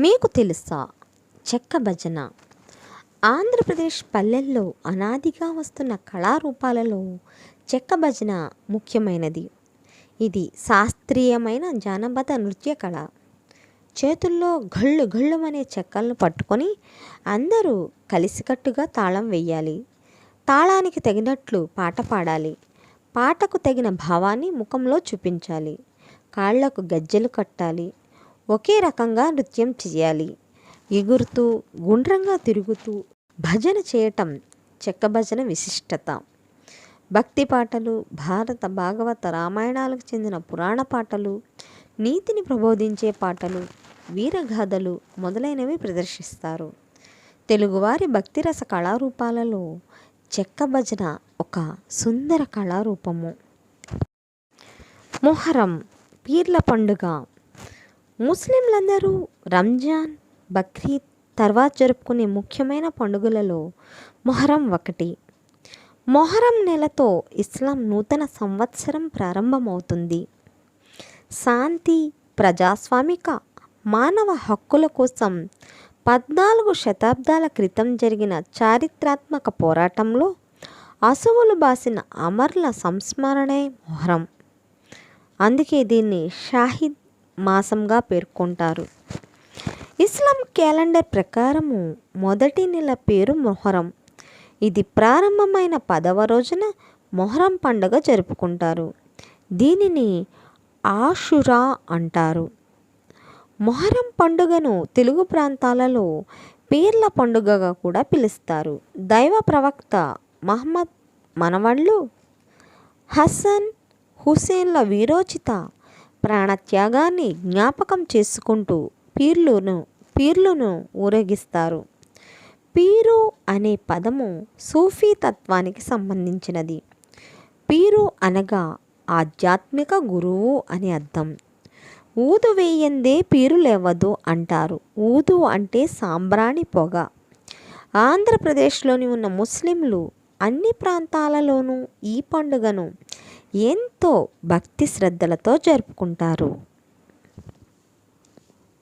మీకు తెలుసా? చెక్క భజన. ఆంధ్రప్రదేశ్ పల్లెల్లో అనాదిగా వస్తున్న కళారూపాలలో చెక్క భజన ముఖ్యమైనది. ఇది శాస్త్రీయమైన జానపద నృత్య కళ. చేతుల్లో గళ్ళు అనే చెక్కలను పట్టుకొని అందరూ కలిసికట్టుగా తాళం వేయాలి తాళానికి తగినట్లు పాట పాడాలి. పాటకు తగిన భావాన్ని ముఖంలో చూపించాలి. కాళ్ళకు గజ్జెలు కట్టాలి. ఒకే రకంగా నృత్యం చేయాలి. ఎగురుతూ గుండ్రంగా తిరుగుతూ భజన చేయటం చెక్క భజన విశిష్టత. భక్తి పాటలు భారత భాగవత రామాయణాలకు చెందిన పురాణ పాటలు నీతిని ప్రబోధించే పాటలు వీరగాథలు మొదలైనవి ప్రదర్శిస్తారు. తెలుగువారి భక్తిరస కళారూపాలలో చెక్క భజన ఒక సుందర కళారూపము. మొహరం పీర్ల పండుగ. ముస్లింలందరూ రంజాన్ బక్రీద్ తర్వాత జరుపుకునే ముఖ్యమైన పండుగలలో మొహరం ఒకటి. మొహరం నెలతో ఇస్లాం నూతన సంవత్సరం ప్రారంభమవుతుంది. శాంతి ప్రజాస్వామిక మానవ హక్కుల కోసం పద్నాలుగు శతాబ్దాల క్రితం జరిగిన చారిత్రాత్మక పోరాటంలో అసువులు బాసిన అమర్ల సంస్మరణే మొహరం. అందుకే దీన్ని షాహిద్ మాసంగా పేర్కొంటారు. ఇస్లాం క్యాలెండర్ ప్రకారము మొదటి నెల పేరు మొహరం. ఇది ప్రారంభమైన పదవ రోజున మొహరం పండుగ జరుపుకుంటారు. దీనిని ఆషురా అంటారు. మొహరం పండుగను తెలుగు ప్రాంతాలలో పీర్ల పండుగగా కూడా పిలుస్తారు. దైవ ప్రవక్త మహమ్మద్ మనవళ్ళు హసన్ హుసేన్ల వీరోచిత ప్రాణత్యాగాన్ని జ్ఞాపకం చేసుకుంటూ పీర్లును పీర్లును ఊరేగిస్తారు. పీరు అనే పదము సూఫీ తత్వానికి సంబంధించినది. పీరు అనగా ఆధ్యాత్మిక గురువు అని అర్థం. ఊదు వేయందే పీరు లేవదు అంటారు. ఊదు అంటే సాంబ్రాణి పొగ. ఆంధ్రప్రదేశ్లోని ఉన్న ముస్లింలు అన్ని ప్రాంతాలలోనూ ఈ పండుగను ఎంతో భక్తి శ్రద్ధలతో జరుపుకుంటారు.